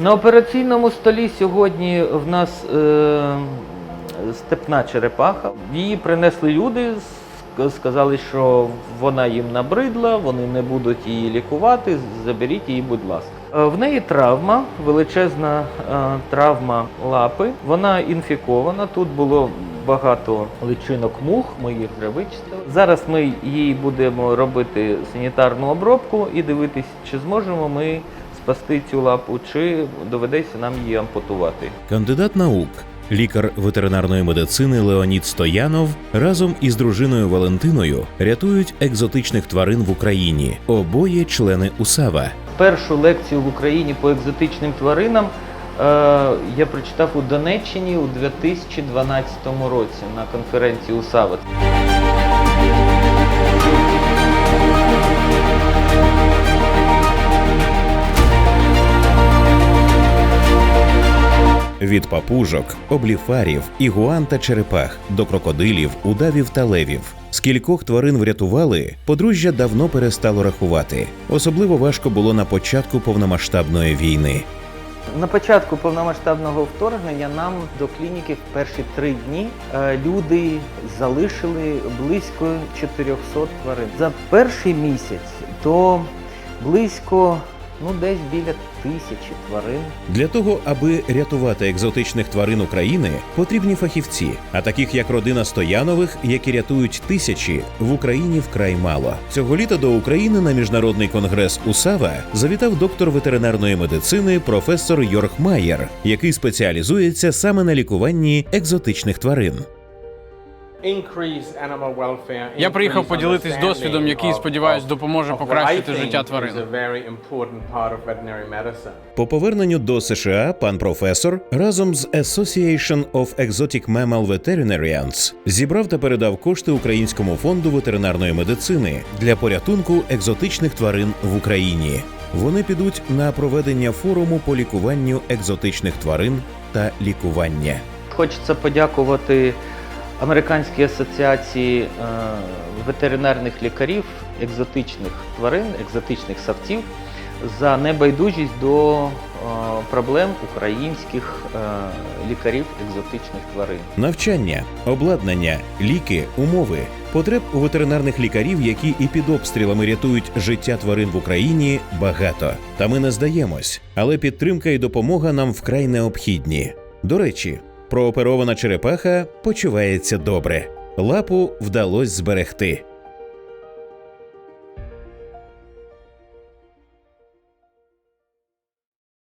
На операційному столі сьогодні в нас е, степна черепаха. Її принесли люди, сказали, що вона їм набридла, вони не будуть її лікувати. Заберіть її, будь ласка. Е, В неї травма, величезна е, травма лапи. Вона інфікована. Тут було багато личинок мух, ми їх вже вичистили. Зараз ми їй будемо робити санітарну обробку і дивитись, чи зможемо ми спасти цю лапу, чи доведеться нам її ампутувати. Кандидат наук, лікар ветеринарної медицини Леонід Стоянов разом із дружиною Валентиною рятують екзотичних тварин в Україні. Обоє члени УСАВА. Першу лекцію в Україні по екзотичним тваринам е, я прочитав у Донеччині у 2012 році на конференції УСАВА. Від папужок, обліфарів, ігуан та черепах до крокодилів, удавів та левів. Скількох тварин врятували, подружжя давно перестало рахувати. Особливо важко було на початку повномасштабної війни. На початку повномасштабного вторгнення нам до клініки в перші три дні е, люди залишили близько 400 тварин. За перший місяць то близько ну десь біля тисячі тварин. Для того, аби рятувати екзотичних тварин України, потрібні фахівці, а таких як родина Стоянових, які рятують тисячі, в Україні вкрай мало. Цього літа до України на міжнародний конгрес УСАВА завітав доктор ветеринарної медицини професор Йорг Майєр, який спеціалізується саме на лікуванні екзотичних тварин. Я приїхав поділитись досвідом, який, сподіваюсь, допоможе покращити життя тварин. По поверненню до США пан професор разом з Association of Exotic Mammal Veterinarians зібрав та передав кошти Українському фонду ветеринарної медицини для порятунку екзотичних тварин в Україні. Вони підуть на проведення форуму по лікуванню екзотичних тварин та лікування. Хочеться подякувати Американській асоціації е, ветеринарних лікарів екзотичних тварин, екзотичних савців за небайдужість до е, проблем українських е, лікарів екзотичних тварин. Навчання, обладнання, ліки, умови. Потреб у ветеринарних лікарів, які і під обстрілами рятують життя тварин в Україні, багато. Та ми не здаємось. Але підтримка і допомога нам вкрай необхідні. До речі, прооперована черепаха почувається добре. Лапу вдалося зберегти.